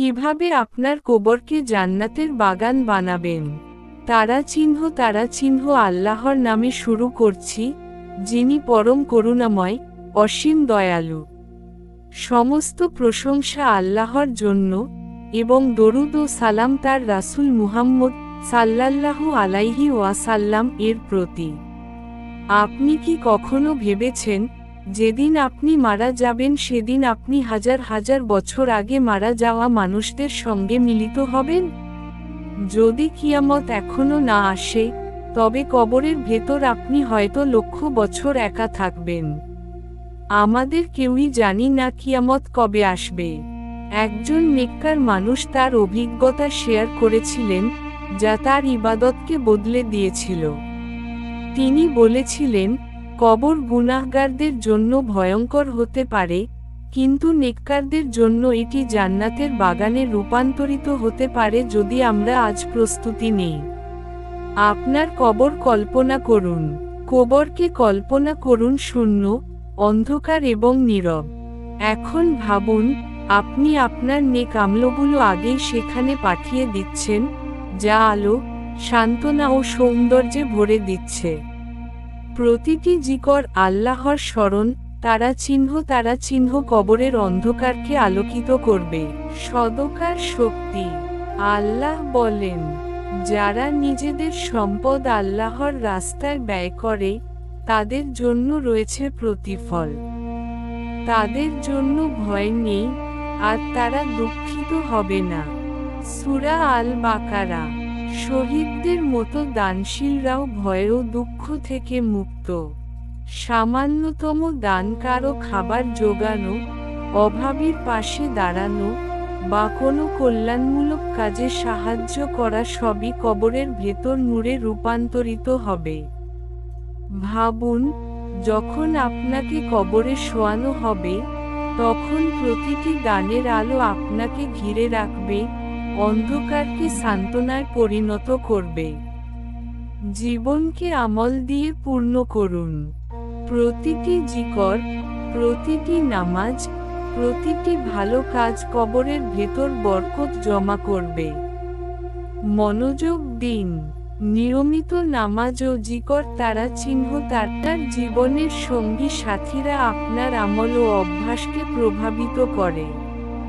কীভাবে আপনার কোবরকে জান্নাতের বাগান বানাবেন? তারা চিহ্ন তারা চিহ্ন আল্লাহর নামে শুরু করছি, যিনি পরম করুণাময়, অসীম দয়ালু। সমস্ত প্রশংসা আল্লাহর জন্য এবং দরুদ ও সালাম তার রাসূল মুহাম্মদ সাল্লাল্লাহু আলাইহি ওয়াসাল্লাম এর প্রতি। আপনি কি কখনো ভেবেছেন যেদিন আপনি মারা যাবেন সেদিন আপনি হাজার হাজার বছর আগে মারা যাওয়া মানুষদের সঙ্গে মিলিত হবেন। যদি কিয়ামত এখনও না আসে, তবে কবরের ভেতর আপনি হয়তো লক্ষ বছর একা থাকবেন। আমাদের কেউই জানি না কিয়ামত কবে আসবে। একজন নেককার মানুষ তার অভিজ্ঞতা শেয়ার করেছিলেন, যা তার ইবাদতকে বদলে দিয়েছিল। তিনি বলেছিলেন কবর গুনাহগারদের জন্য ভয়ঙ্কর হতে পারে, কিন্তু নেককারদের জন্য এটি জান্নাতের বাগানে রূপান্তরিত হতে পারে যদি আমরা আজ প্রস্তুতি নেই। আপনার কবর কল্পনা করুন। কবরকে কল্পনা করুন শূন্য, অন্ধকার এবং নীরব। এখন ভাবুন, আপনি আপনার নেক আমলগুলো আগেই সেখানে পাঠিয়ে দিচ্ছেন, যা আলো, সান্ত্বনা ও সৌন্দর্যে ভরে দিচ্ছে। প্রতিটি জিকর আল্লাহর স্মরণ, তারা চিহ্ন তারা চিহ্ন কবরের অন্ধকারকে আলোকিত করবে। সদকার শক্তি। আল্লাহ বলেন, যারা নিজেদের সম্পদ আল্লাহর রাস্তায় ব্যয় করে, তাদের জন্য রয়েছে প্রতিফল। তাদের জন্য ভয় নেই, আর তারা দুঃখিত হবে না। সুরা আল বাকারা শহীদদের মতো দানশীলরাও ভয় ও দুঃখ থেকে মুক্ত। সামান্যতম দান কারও খাবার জোগানো, অভাবীর পাশে দাঁড়ানো বা কোনো কল্যাণমূলক কাজে সাহায্য করা সবই কবরের ভেতর নূরে রূপান্তরিত হবে। ভাবুন, যখন আপনাকে কবরে শোয়ানো হবে, তখন প্রতিটি দানের আলো আপনাকে ঘিরে রাখবে অন্ধকারকে সান্ত্বনায় পরিণত করবে? জীবনকে আমল দিয়ে পূর্ণ করুন। প্রতিটি জিকর, প্রতিটি নামাজ, প্রতিটি ভালো কাজ কবরের ভেতর বরকত জমা করবে। মনোযোগ দিন। নিয়মিত নামাজ ও জিকর তারা চিহ্ন তার জীবনের সঙ্গী সাথীরা আপনার আমল ও অভ্যাসকে প্রভাবিত করে।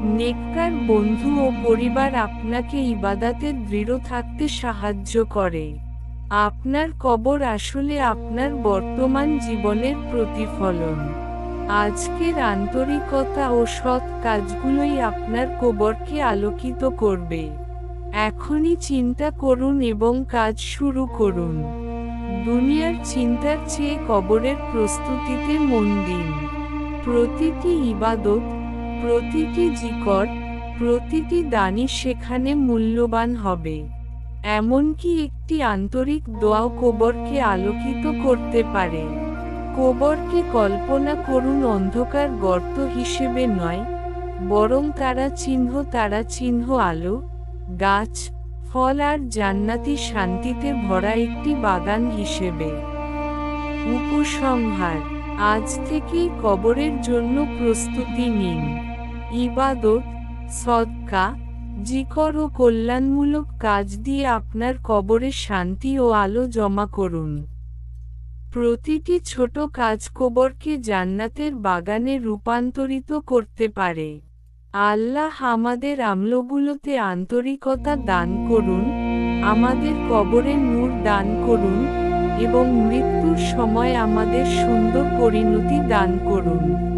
নেককার বন্ধু ও পরিবার আপনাকে ইবাদাতে দৃঢ় থাকতে সাহায্য করে। আপনার কবর আসলে আপনার বর্তমান জীবনের প্রতিফলন। আজকের আন্তরিকতা ও সৎ কাজগুলোই আপনার কবরকে আলোকিত করবে। এখনই চিন্তা করুন এবং কাজ শুরু করুন। দুনিয়ার চিন্তার চেয়ে কবরের প্রস্তুতিতে মন দিন। প্রতিটি ইবাদত প্রতিটি জিকর, প্রতিটি দানি সেখানে মূল্যবান হবে। এমনকি একটি আন্তরিক দোয়াও কোবরকে আলোকিত করতে পারে। কোবরকে কল্পনা করুন অন্ধকার গর্ত হিসেবে নয়, বরং তারা চিহ্ন তারা চিহ্ন, আলো, গাছ, ফল আর জান্নাতি শান্তিতে ভরা একটি বাগান হিসেবে। উপসংহার, আজ থেকেই কবরের জন্য প্রস্তুতি নিন। ইবাদত, সদকা, জিকর ও কল্যাণমূলক কাজ দিয়ে আপনার কবরে শান্তি ও আলো জমা করুন। প্রতিটি ছোট কাজ কবরকে জান্নাতের বাগানে রূপান্তরিত করতে পারে। আল্লাহ আমাদের আমলগুলোতে আন্তরিকতা দান করুন, আমাদের কবরে নূর দান করুন এবং মৃত্যুর সময় আমাদের সুন্দর পরিণতি দান করুন।